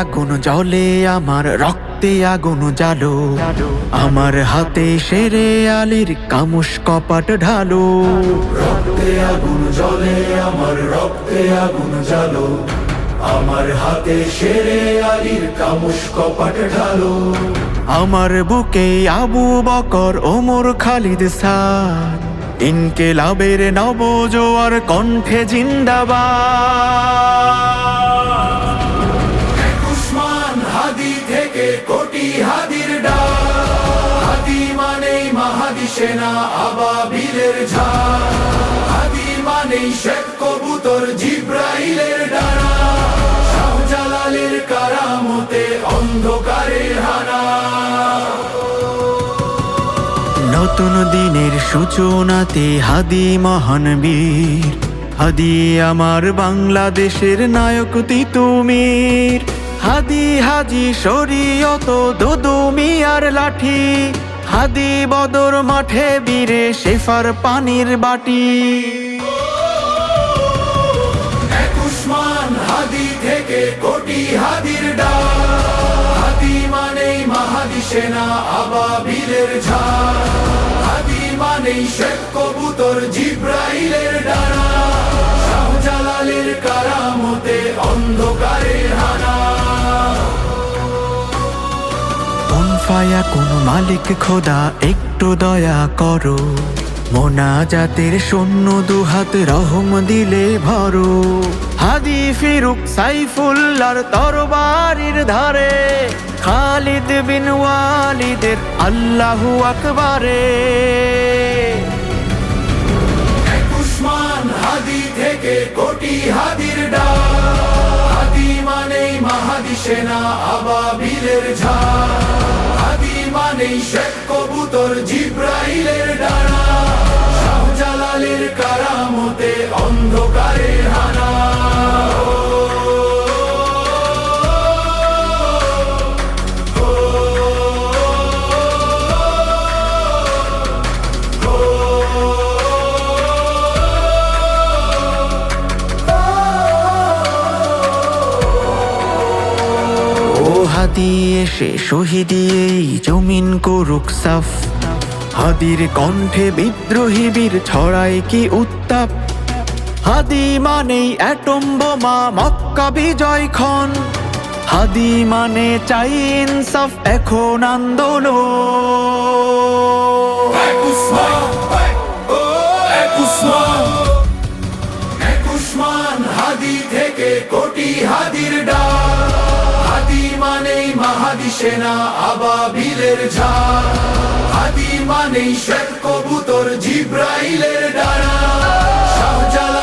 আগুন জলে আমার রক্তে আগুন জালো আমার হাতে সেরে আলির কামুস কপাট ঢালো। রক্তে আগুন জলে আমার রক্তে আগুন জালো আমার হাতে সেরে আলীর কামুস কপাট ঢালো। আমার বুকে আবু বকর, ওমর খালিদ সাদ। ইনকেলাবের নব জোয়ার কণ্ঠে জিন্দাবাদ। কোটি হাদির ডাক হাদি মানেই মাহাদি সেনা আবাবিলের ঝাঁ। হাদি মানেই শেখ কবুতর জিব্রাইলের ডানা। শাহজালালের কারামতে অন্ধকারের হানা। নতুন দিনের সূচনাতে হাদি মহান বীর। হাদি আমার বাংলাদেশের নায়ক তিতুমির। হাদি হাজি শরীয়ত দুদু মিয়ার লাঠি। হাদি বদর মাঠে বীরে শেফার পানির বাটি। উসমান হাদি থেকে কোটি হাদির ডাক হাদি মানেই মাহাদি সেনা আবাবিলের ঝাঁ। হাদি মানেই শেখ কবুতর জিব্রাইলের কোন ফায়া কোন মালিক খোদা, একটু দয়া করো। মোনাজাতের শূন্য দুহাত রহম দিলে ভরো। হাদি ফিরুক সাইফুল্লার তরবারির ধারে, খালিদ বিন ওয়ালিদের আল্লাহু আকবারে। উসমান হাদি থেকে কোটি হাদির ডাক, হাদি আবাবিলের ঝাঁ মানেই শেখ কবুতর জিব্রাইলের ডানা শাহজালালের কারামতে। ও হাদি এসে শহীদি এই জমিন করুক সাফ। হাদির কণ্ঠে বিদ্রোহী বীর ছড়ায় কি উত্তাপ? হাদি মানেই অ্যাটম বোমা, মক্কা বিজয় খন হাদি মানে চাই ইনসাফ, এখন আন্দোলন। হাদি থেকে কোটি হাদির আসে না আবাবিলের ঝাড়। আদি মানে শ্বেত কবুতর জিব্রাইলের ডানা। শাহজালা